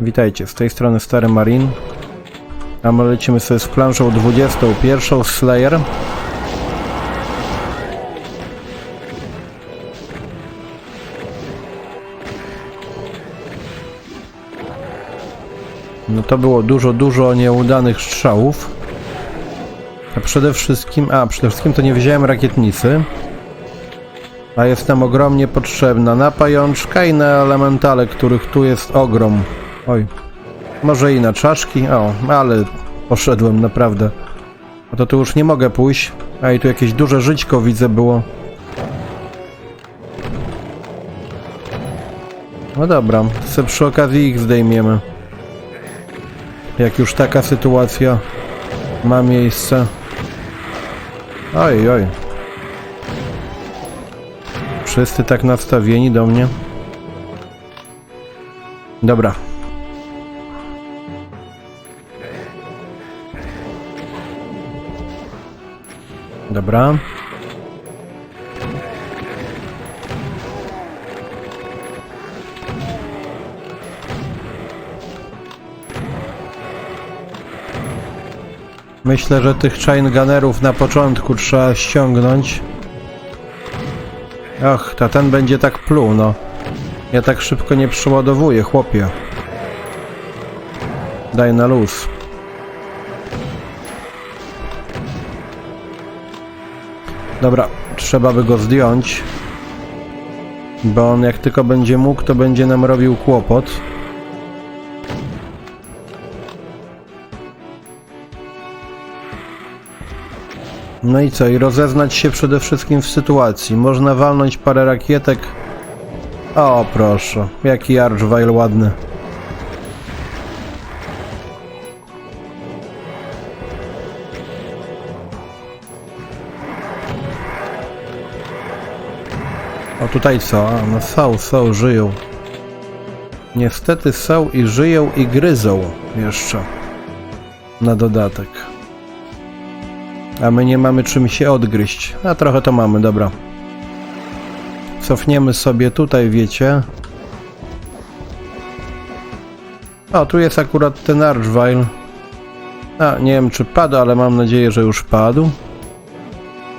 Witajcie, z tej strony Stary Marin. A my lecimy sobie z planszą 21 Slayer. No to było dużo, dużo nieudanych strzałów. A przede wszystkim, a przede wszystkim to nie wziąłem rakietnicy. A jest nam ogromnie potrzebna na pajączka i na elementale, których tu jest ogrom. Oj, może i na czaszki, o, ale poszedłem naprawdę. A to tu już nie mogę pójść. A i tu jakieś duże żyćko widzę było. No dobra, se przy okazji ich zdejmiemy. Jak już taka sytuacja ma miejsce. Oj, oj. Wszyscy tak nastawieni do mnie. Dobra. Dobra. Myślę, że tych chain gunnerów na początku trzeba ściągnąć. Ach, ta ten będzie tak pluł, no. Ja tak szybko nie przeładowuję, chłopie. Daj na luz. Dobra, trzeba by go zdjąć. Bo on jak tylko będzie mógł, to będzie nam robił kłopot. No i co? I rozeznać się przede wszystkim w sytuacji. Można walnąć parę rakietek. O, proszę. Jaki Archvile ładny. O, tutaj co? No są, są, żyją. Niestety są i żyją i gryzą jeszcze. Na dodatek. A my nie mamy czym się odgryźć. A trochę to mamy, dobra. Cofniemy sobie tutaj, wiecie. O, tu jest akurat ten Archvile. A, nie wiem czy padł, ale mam nadzieję, że już padł.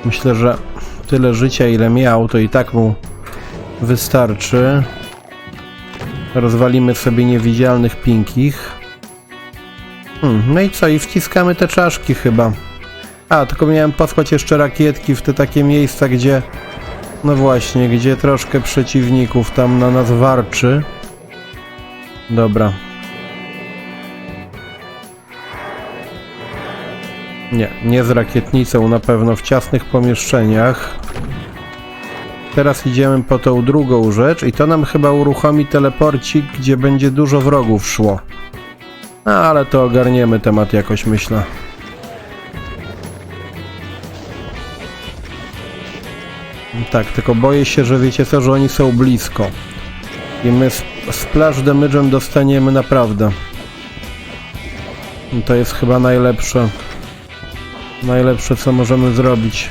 Myślę, że tyle życia ile miał, to i tak mu wystarczy. Rozwalimy sobie niewidzialnych pinkich. Hmm, no i co? I wciskamy te czaszki chyba. A, tylko miałem posłać jeszcze rakietki w te takie miejsca, gdzie... No właśnie, gdzie troszkę przeciwników tam na nas warczy. Dobra. Nie, nie z rakietnicą, na pewno w ciasnych pomieszczeniach. Teraz idziemy po tą drugą rzecz i to nam chyba uruchomi teleporcik, gdzie będzie dużo wrogów szło. No, ale to ogarniemy temat jakoś, myślę. Tak, tylko boję się, że wiecie co, że oni są blisko. I my z, splash damage'em dostaniemy naprawdę. To jest chyba najlepsze. Najlepsze co możemy zrobić.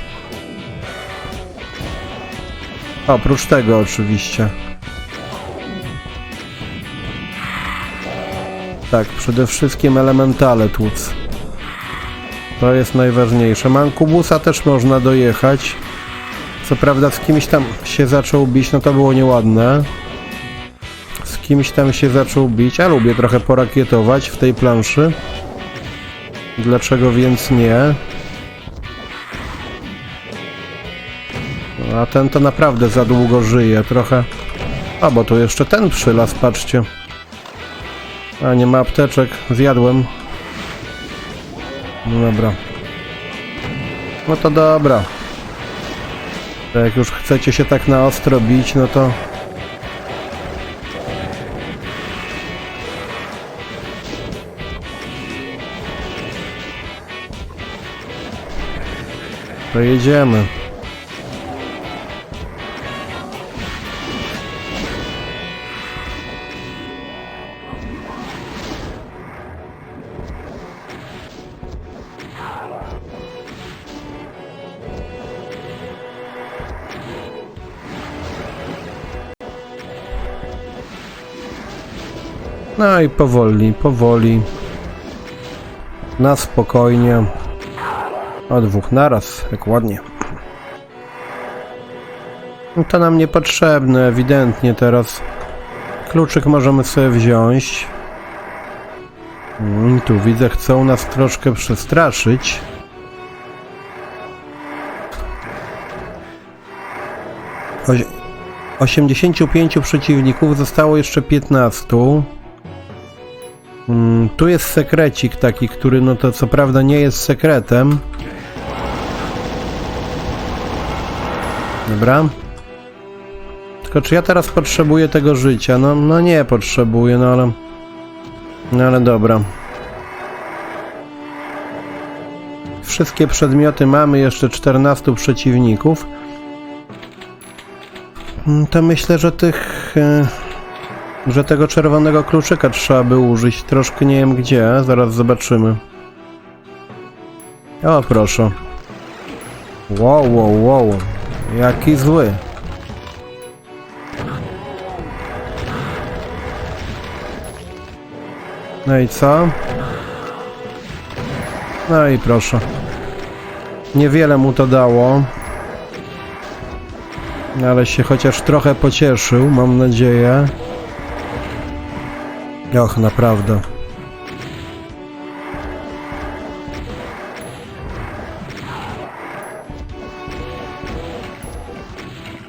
Oprócz tego oczywiście. Tak, przede wszystkim elementale tłuc. To jest najważniejsze. Mankubusa też można dojechać. Co prawda z kimś tam się zaczął bić, no to było nieładne. Z kimś tam się zaczął bić, a lubię trochę porakietować w tej planszy. Dlaczego więc nie? A ten to naprawdę za długo żyje, trochę... A, bo tu jeszcze ten przylas, patrzcie. A, nie ma apteczek, zjadłem. No dobra. No to dobra. Jak już chcecie się tak na ostro bić, no to... To jedziemy. No i powoli, powoli, na spokojnie. O dwóch naraz, jak ładnie. No To nam niepotrzebne, ewidentnie teraz. Kluczyk możemy sobie wziąć. Mm, tu widzę, chcą nas troszkę przestraszyć. Oś 85 przeciwników, zostało jeszcze 15. Mm, tu jest sekrecik taki, który no to co prawda nie jest sekretem. Dobra. Tylko czy ja teraz potrzebuję tego życia? No, no nie potrzebuję, no ale... No ale dobra. Wszystkie przedmioty mamy, jeszcze 14 przeciwników. Mm, To myślę, że tych... e, Że tego czerwonego kluczyka trzeba by użyć. Troszkę nie wiem gdzie, zaraz zobaczymy. O, proszę. Wow, wow, wow. Jaki zły. No i co? No i proszę. Niewiele mu to dało. Ale się chociaż trochę pocieszył, mam nadzieję. Och, naprawdę.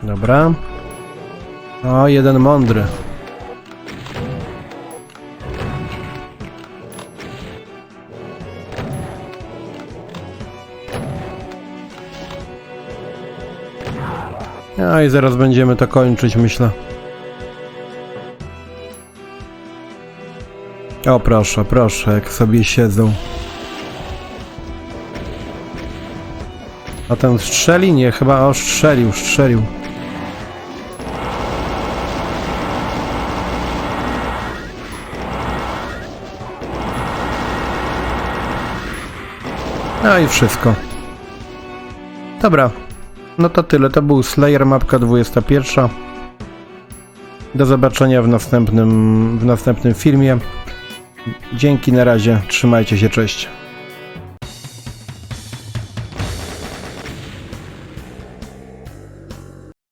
Dobra. O, jeden mądry. No i zaraz będziemy to kończyć, myślę. O, proszę, proszę, jak sobie siedzą. A ten strzeli? Nie, chyba o, strzelił, strzelił. No i wszystko. Dobra, no to tyle, to był Slayer mapka 21. Do zobaczenia w następnym, w następnym filmie. Dzięki, na razie, trzymajcie się, cześć.